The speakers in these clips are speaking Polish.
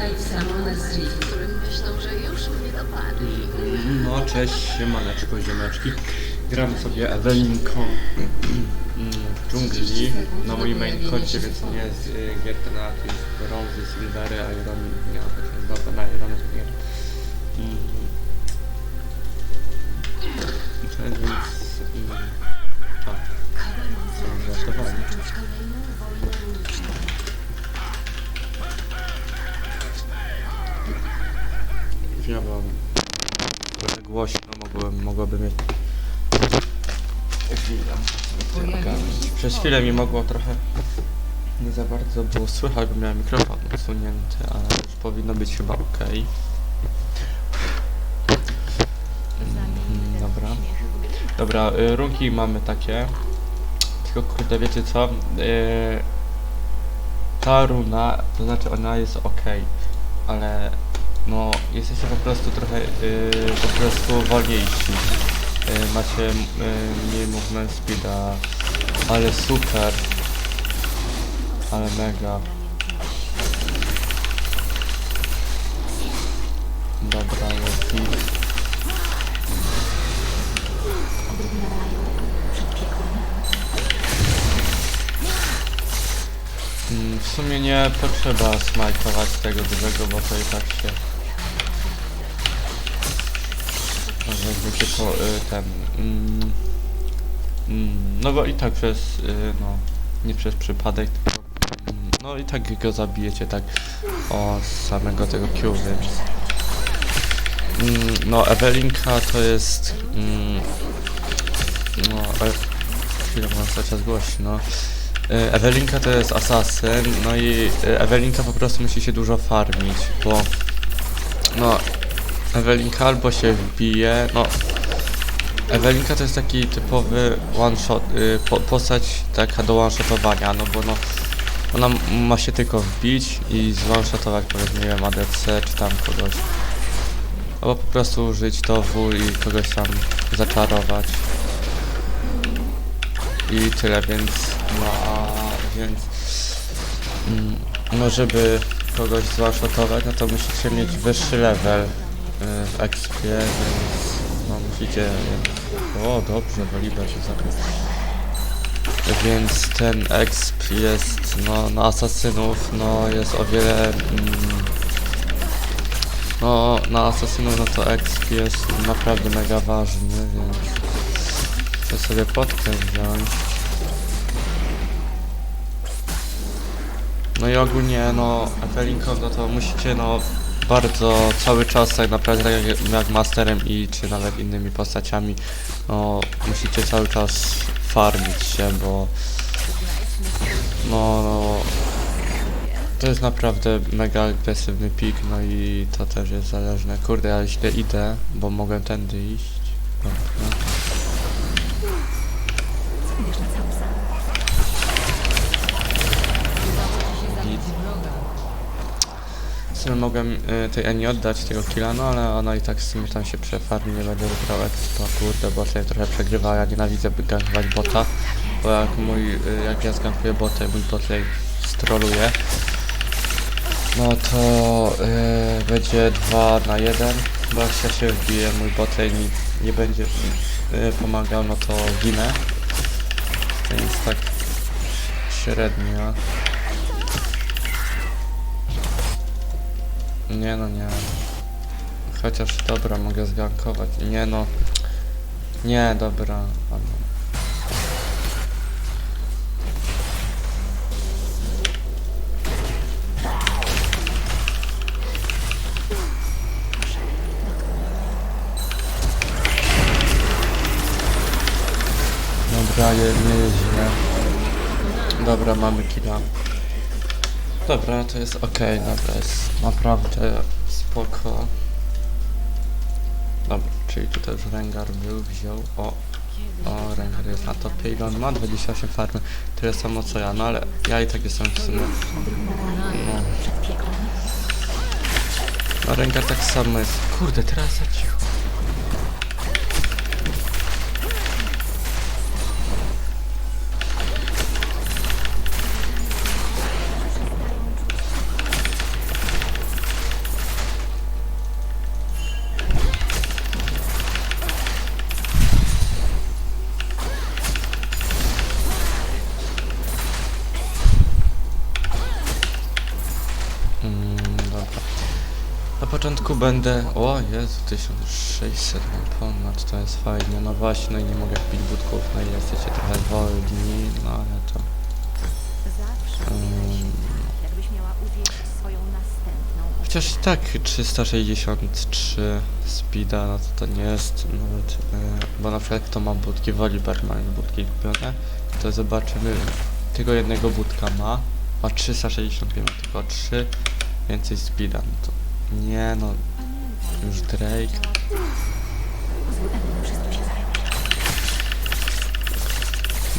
Street. którym myślą, że już mnie dopadli. No cześć, siemaneczko, ziomeczki. Gram sobie Ewelinką w dżungli na moim main koncie, więc nie jest y, gierka na jakieś brązy, silvery, iron, nie, to jest dobra na iron, to nie. Mm. To jest więc... Mm, a, są Ja mam trochę głośno, mogłem, mogłoby mieć... Przez chwilę mi mogło trochę nie za bardzo było słychać, bo miałem mikrofon usunięty, ale już powinno być chyba ok. Dobra. Dobra, y, runki mamy takie. Tylko kurde, wiecie co? Y, ta runa, to znaczy ona jest ok, ale no jesteście po prostu trochę y, po prostu wolniejsi. Y, macie y, mniej movement speeda, ale super. Ale mega. Dobra, jest git. Mm, W sumie nie potrzeba smajtować tego dużego, bo to i tak się... Y, ten... Mm, mm, no bo i tak przez... Y, no... Nie przez przypadek, tylko... Mm, no i tak go zabijecie tak o samego tego Q, więc... Mm, no Ewelinka to jest... Mm, no... E, chwilę, mam czas głośno. E, Ewelinka to jest asasyn, no i Ewelinka po prostu musi się dużo farmić, bo no Ewelinka albo się wbije, no Ewelinka to jest taki typowy one shot, y, po, postać taka do one shotowania, no bo no ona ma się tylko wbić i z one shotować powiedzmy nie wiem ADC czy tam kogoś. Albo po prostu użyć to W i kogoś tam zaczarować. I tyle, więc no a więc mm, no żeby kogoś złaszotować, no to musicie mieć wyższy level w expie, więc no musicie o dobrze, Woliber się zabił. Więc ten exp jest no na asasynów no jest o wiele mm, no na asasynów no to exp jest naprawdę mega ważny, więc chcę sobie podkę wziąć. No i ogólnie no Evelinką no to musicie no bardzo cały czas tak naprawdę tak jak, jak Masterem i czy nawet innymi postaciami no musicie cały czas farmić się, bo no, no to jest naprawdę mega agresywny pik, no i to też jest zależne. Kurde, ja źle idę, bo mogłem tędy iść. Dobra. Git. Sumie mogłem y, tej Eni oddać tego killa, no ale ona i tak w sumie tam się przefarmi, nie będę wybrał expa, kurde, bo sobie trochę przegrywa, ja nienawidzę gankować bota, bo jak mój, y, jak ja zgankuję bota i mój botlane stroluje, no to y, będzie 2 na 1, bo jak ja się wbiję, mój botlane mi nie będzie y, pomagał, no to ginę, więc tak średnio. Nie no nie. Chociaż dobra, mogę zgankować. Nie no. Nie, dobra. ale- Dobra, nie jest źle. Dobra, mamy killa. Dobra, to jest ok, dobra, jest naprawdę spoko. Dobra, czyli tutaj już Rengar był, wziął, o, o, Rengar jest na topie, ile on ma? 28 farmy, tyle samo co ja, no ale ja i tak jestem w sumie, no. No Rengar tak samo jest, kurde, teraz cicho. Będę... O Jezu, 1600 mam ponad, to jest fajnie. No właśnie, no i nie mogę wbić budków, no i jesteście trochę wolni, no ale to... Mm. um. Chociaż i tak 363 speeda, no to to nie jest nawet... e, bo na przykład kto ma budki, Woliber ma budki kupione, to zobaczymy, tego jednego budka ma, ma 365, ma tylko 3 więcej speeda, no to... Nie no, już Drake...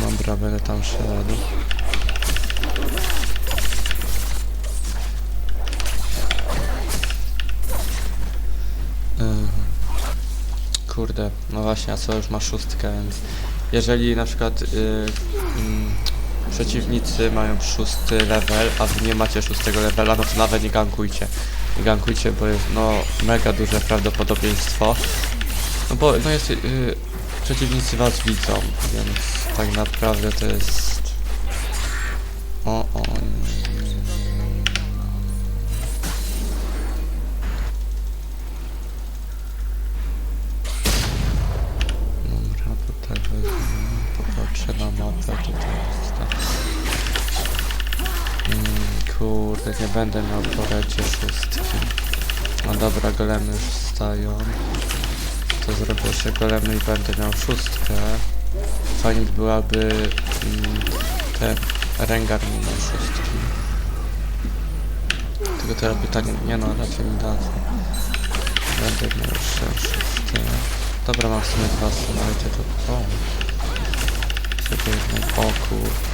Dobra, będę tam szedł. Ym, Kurde, no właśnie, a co już ma szóstkę, więc jeżeli na przykład y, mm, przeciwnicy mają szósty level, a wy nie macie szóstego levela, no to nawet nie gankujcie. Gankujcie, bo jest no mega duże prawdopodobieństwo. No bo no jest, y, przeciwnicy was widzą, więc tak naprawdę to jest... O, o, nie. Kurde, nie będę miał po recie szóstki. No dobra, golemy już wstają. To zrobię jeszcze golemy i będę miał szóstkę. Fajnie by byłaby mm, ten Rengar nie miał szóstki. Tylko teraz pytanie, nie no, raczej mi dadzą. Będę miał jeszcze szóstkę. Dobra, mam w sumie dwa smajty, to... O! Sobie jedną... O kur...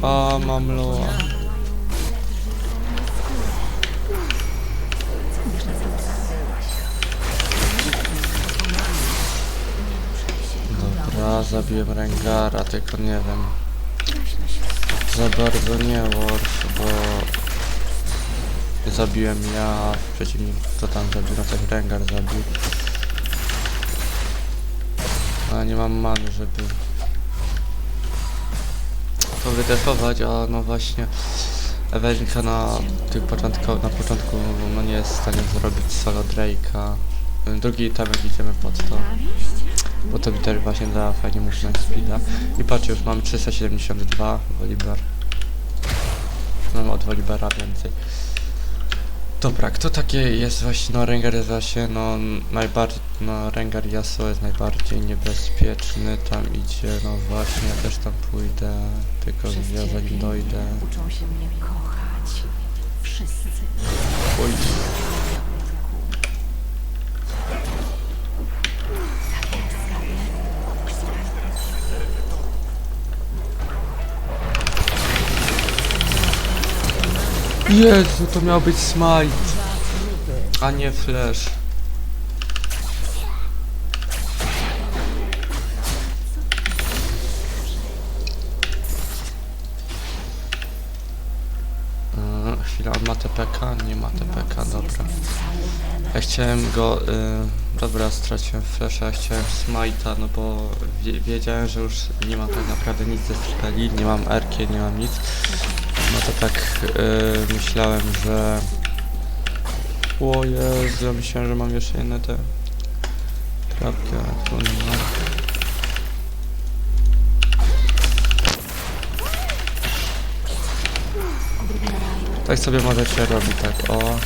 na ten temat? Dobra, zabiłem Rengara, tylko nie wiem. Za bardzo nie Wars, bo zabiłem ja, przeciwnik to tam zabił, no też Rengar zabił. Ale nie mam many, żeby to wydefować, a no właśnie Ewelinka na tych początku, na początku no nie jest w stanie zrobić solo Drake'a. Drugi etamek idziemy pod to. Bo to widać właśnie da fajnie movement speeda. I patrzcie, już mamy 372 Wolibar. Mamy od Wolibera więcej. Dobra, kto takie jest właśnie, no Rengar jest właśnie, no najbardziej, no Rengar Yasuo jest najbardziej niebezpieczny, tam idzie, no właśnie, ja też tam pójdę, tylko Przez ja zanim cierpienie dojdę. Uczą się mnie kochać. Wszyscy. Oj, Jezu, to miał być smite, a nie flash. Yy, chwila, on ma TPK? Nie ma TPK, dobra. Ja chciałem go, y, dobra, straciłem flasha, chciałem smite'a, no bo wie, wiedziałem, że już nie mam tak naprawdę nic ze speli, nie mam erkie, nie mam nic. No to tak y, myślałem, że... O Jezu, ja myślałem, że mam jeszcze inne te... Trapki, ale tu nie ma. Tak sobie możecie robić, tak, o.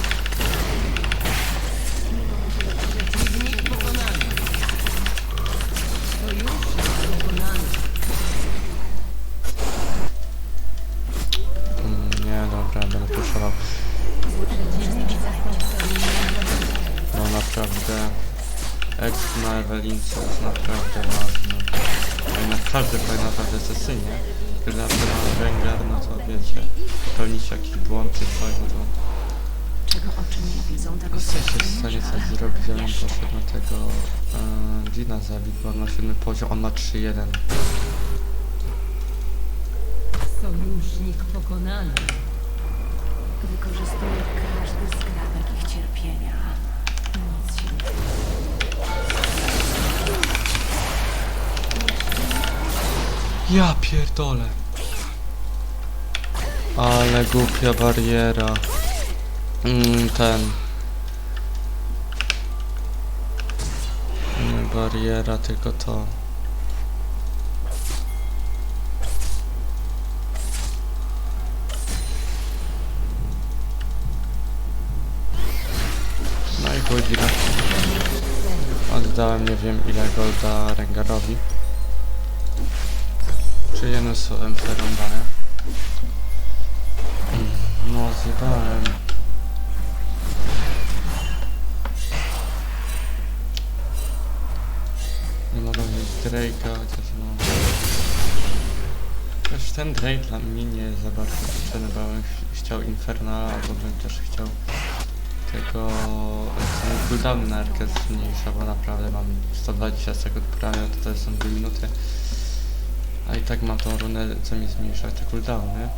Dina zabić, bo on ma siódmy poziom, on ma 3-1. Sojusznik pokonany. Wykorzystuje każdy skrawek ich cierpienia. Nic się nie Ja pierdolę. Ale głupia bariera. Mm, ten... Nie bariera, tylko to. No i. Oddałem nie wiem ile golda Rengarowi. Czy jedno słowem przerąbane? No, zjebałem. Drake'a, chociaż no... Też ten Drake dla mnie nie za bardzo potrzebny, bo chciał Infernala, albo bym też chciał tego... Cooldown na Erkę zmniejsza, bo naprawdę mam 120 sekund prawie, to to są 2 minuty. A i tak mam tą runę, co mi zmniejsza te cooldowny.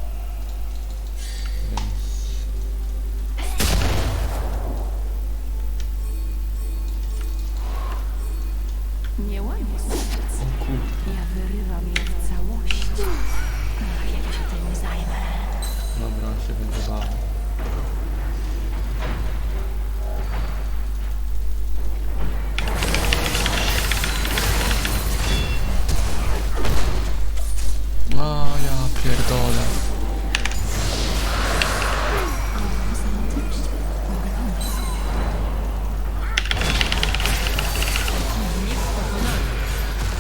Się będzie bał. O, ja pierdolę.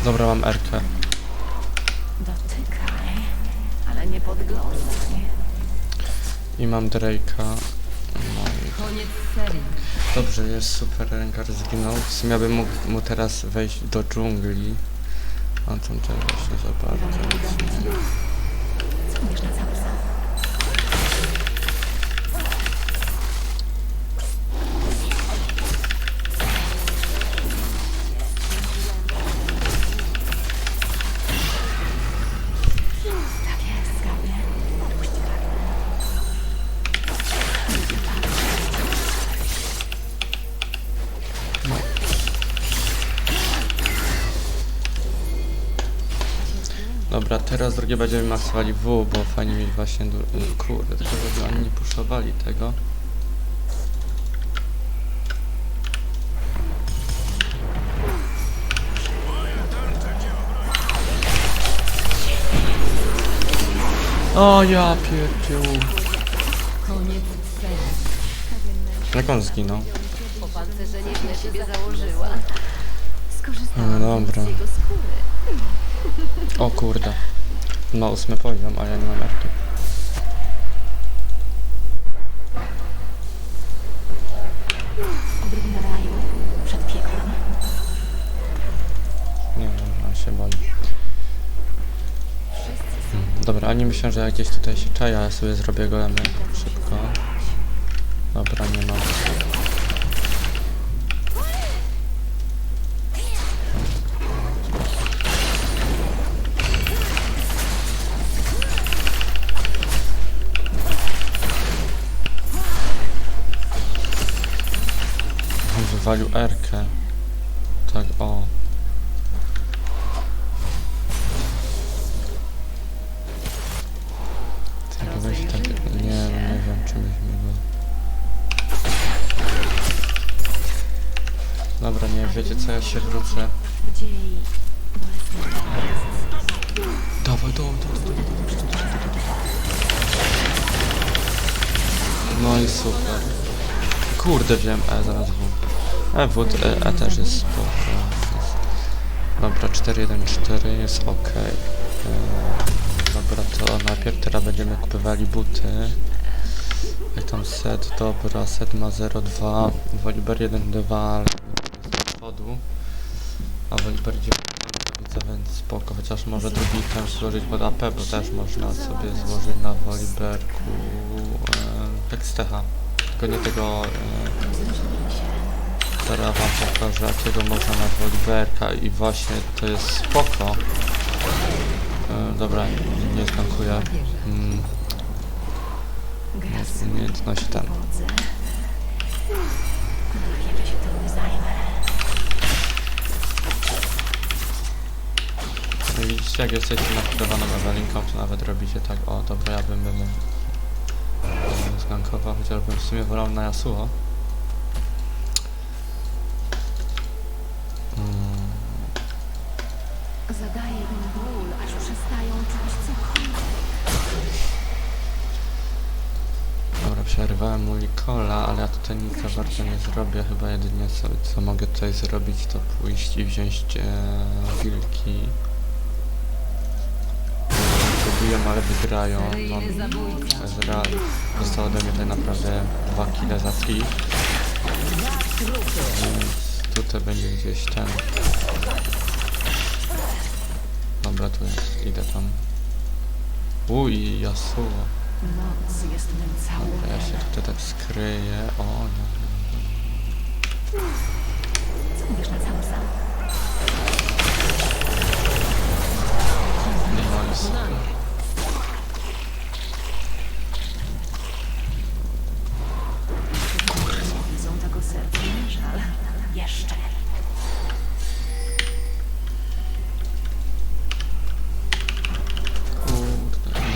Dobra, mam Erkę. I mam Drake'a. No i. Dobrze, jest super, Rengar zginął. W sumie ja bym mógł mu teraz wejść do dżungli. A tam też właśnie za bardzo. Co teraz drugie będziemy maksowali W, bo fajnie mieć właśnie... Kurde, tylko żeby oni nie puszowali tego. O ja pierdziu. Jak on zginął? Siebie założyła. No dobra. Z jego skóry. O kurde. Ma ósmy poziom, a ja nie mam erki. Nie wiem, on się. Mm, Dobra, oni myślą, że ja gdzieś tutaj się czaję, a ja sobie zrobię golemy. Szybko. Dobra, nie mam. On wywalił Erkę. Tak, o. Tak, weź tak, nie, no nie wiem, czy myśmy go... Dobra, nie, wiecie co, ja się wrócę. Dawaj, do, do, do. No i super. Kurde, wiem, E zaraz W. E, W, e, też jest spoko. Dobra, 4-1-4 jest ok. E, dobra, to najpierw teraz będziemy kupywali buty. Jak tam set, dobra, set ma 0,2, Woliber 1,2, ale z przodu. A Woliber 9 widzę, więc spoko, chociaż może drugi item złożyć pod AP, bo też można sobie złożyć na Woliberku e, Hextecha. Tylko nie tego, e, teraz wam pokażę jakiego można na Woliberka i właśnie to jest spoko. E, dobra, nie zgankuję. Mm, umiejętność ten. No widzicie, jak jesteście nakierowaną Ewelinką, to nawet robicie tak, o dobra, ja bym bym flankowa, chociażbym w sumie wolał na Yasuo. Bardzo nie zrobię. Chyba jedynie co, co mogę tutaj zrobić, to pójść i wziąć e, wilki. Próbują, ale wygrają. No. Ezra dostał ode mnie tak naprawdę dwa kile za free. Więc tutaj będzie gdzieś ten. Dobra, tu jest. Idę tam. Uj, Yasuo. Noc jest tym całym. Dobra, ja się tutaj tak skryję. O, no. Co na? No i super. Widzą tego serca.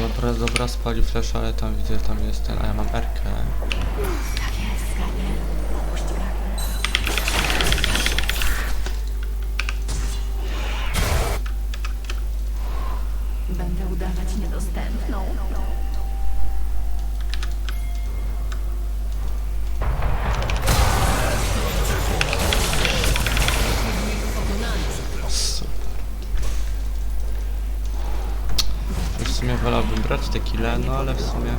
Dobra, dobra, spali flash, ale tam widzę, tam jest ten, a ja mam Rkę. Kile, no ale w sumie...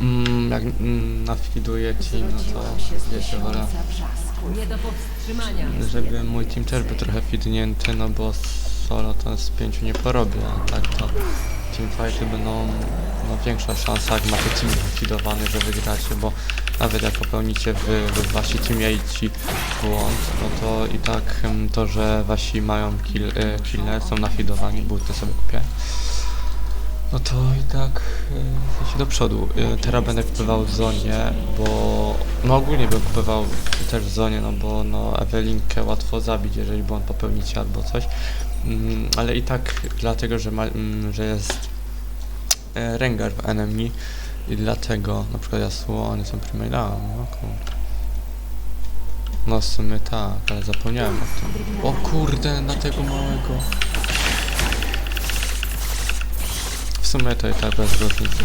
Mm, jak mm, nafiduję ci, no to wiecie, wolę... Nie do powstrzymania. Żeby mój team też był trochę fidnięty, no bo solo to z pięciu nie porobię, a tak to teamfighty będą no, większa szansa, jak macie team fidowany, że wygracie, bo nawet jak popełnicie wy, wy wasi teammateci błąd, no to i tak em, to, że wasi mają kill, y, kille, są nafidowani, buty sobie kupię, no to i tak y, się do przodu. Y, teraz będę kupował w zonie, bo no ogólnie bym kupował też w zonie, no bo no Ewelinkę łatwo zabić, jeżeli błąd popełnicie albo coś. Mm, ale i tak dlatego, że, ma, mm, że jest e, Rengar w enemy i dlatego na przykład Yasuo, oni są prime no kurde. No w sumie tak, ale zapomniałem o tym. O kurde, na tego małego. W sumie to i tak bez różnicy.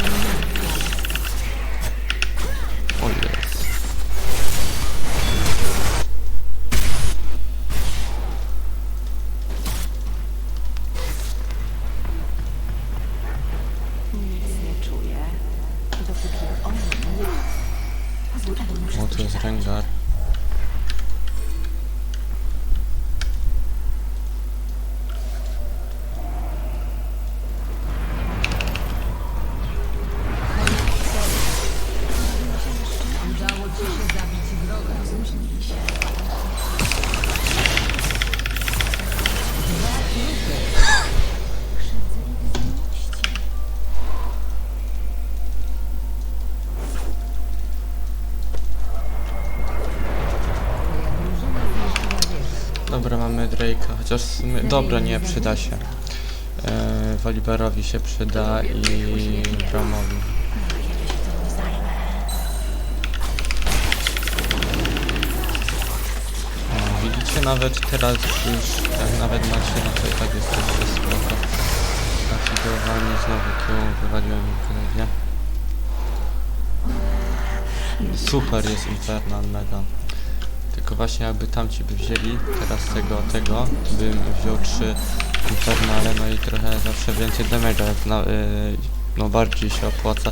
Chociaż sumie... Dobra, nie, przyda się. E, Woliberowi się przyda i zajmę. O, widzicie, nawet teraz już, jak nawet macie, no to i tak jesteście spoko. Nafigurowani znowu tu wywaliłem kolegę. Super jest Infernal mega. Tylko właśnie jakby tamci by wzięli teraz tego, tego, bym wziął trzy Infernale, no i trochę zawsze więcej damage'a, jak na, y, no bardziej się opłaca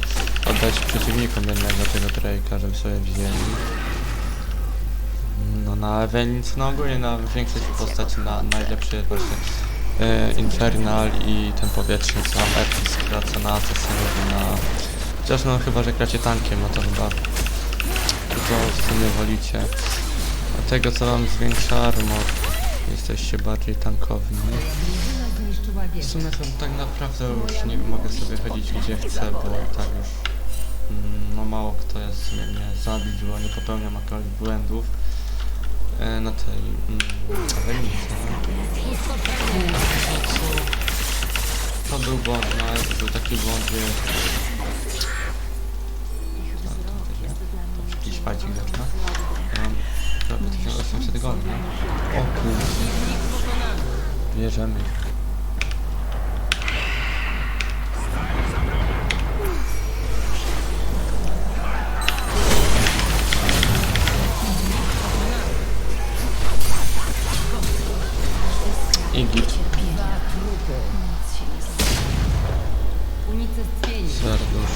oddać przeciwnikom jednego tego Drake'a, żeby sobie wzięli. No na Evelync, no ogólnie na większość postaci na najlepszy jest właśnie e, Infernal i ten powietrzny, co mam Epic skraca na Asasynów i na... Chociaż no chyba, że gracie tankiem, no to chyba to w sumie wolicie tego co wam zwiększa armor. Jesteście bardziej tankowni. W sumie to tak naprawdę już nie mogę sobie chodzić gdzie chcę, bo tak już mm, no mało kto jest mnie zabić, bo nie popełniam akurat błędów e, na tej mm, awennicy. To był błąd, no był taki błąd, że jakiś fajcik zaczyna pół. Bierzemy ich. I git. Unicestwienie. Serdusz.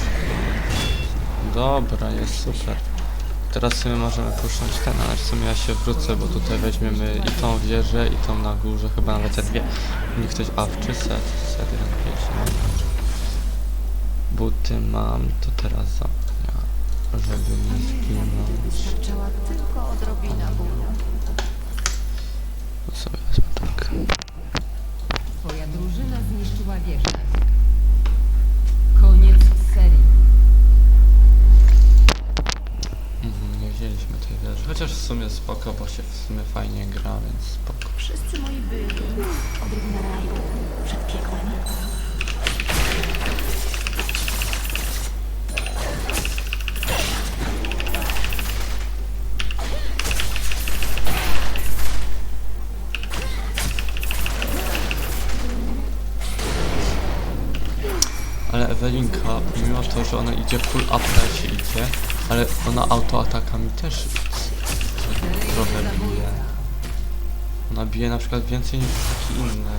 Dobra, jest super. Teraz sobie możemy puszczać ten, ale w sumie ja się wrócę, bo tutaj weźmiemy i tą wieżę, i tą na górze, chyba nawet te dwie. Niech ktoś, a czy set, set 1, 5, no. Buty mam, to teraz zapnia, żeby nie zginąć. Wystarczała tylko odrobina bólu. To sobie wezmę tak. Twoja drużyna zniszczyła wieżę. Wzięliśmy tej wieży, chociaż w sumie spoko, bo się w sumie fajnie gra, więc spoko. Wszyscy moi byli odrobinę raju przed piekłem. Że ona idzie full update'cie idzie, ale ona autoatakami też trochę bije. Ona bije na przykład więcej niż taki inny,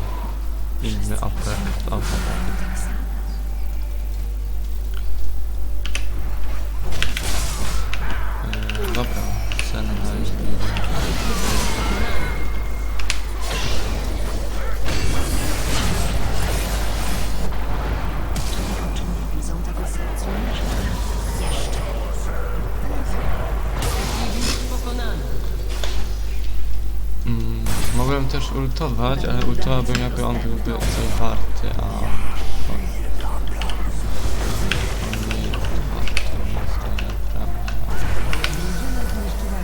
inny atak. atak. Ultować, ale ultowałbym jakby on byłby. On on.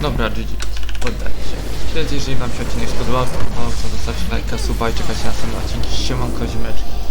Dobra, GG, poddajcie się. Więc jeżeli wam się odcinek spodobał, to zostawcie lajka, suba i czekajcie na następne odcinki. Siemanko, ziomeczki.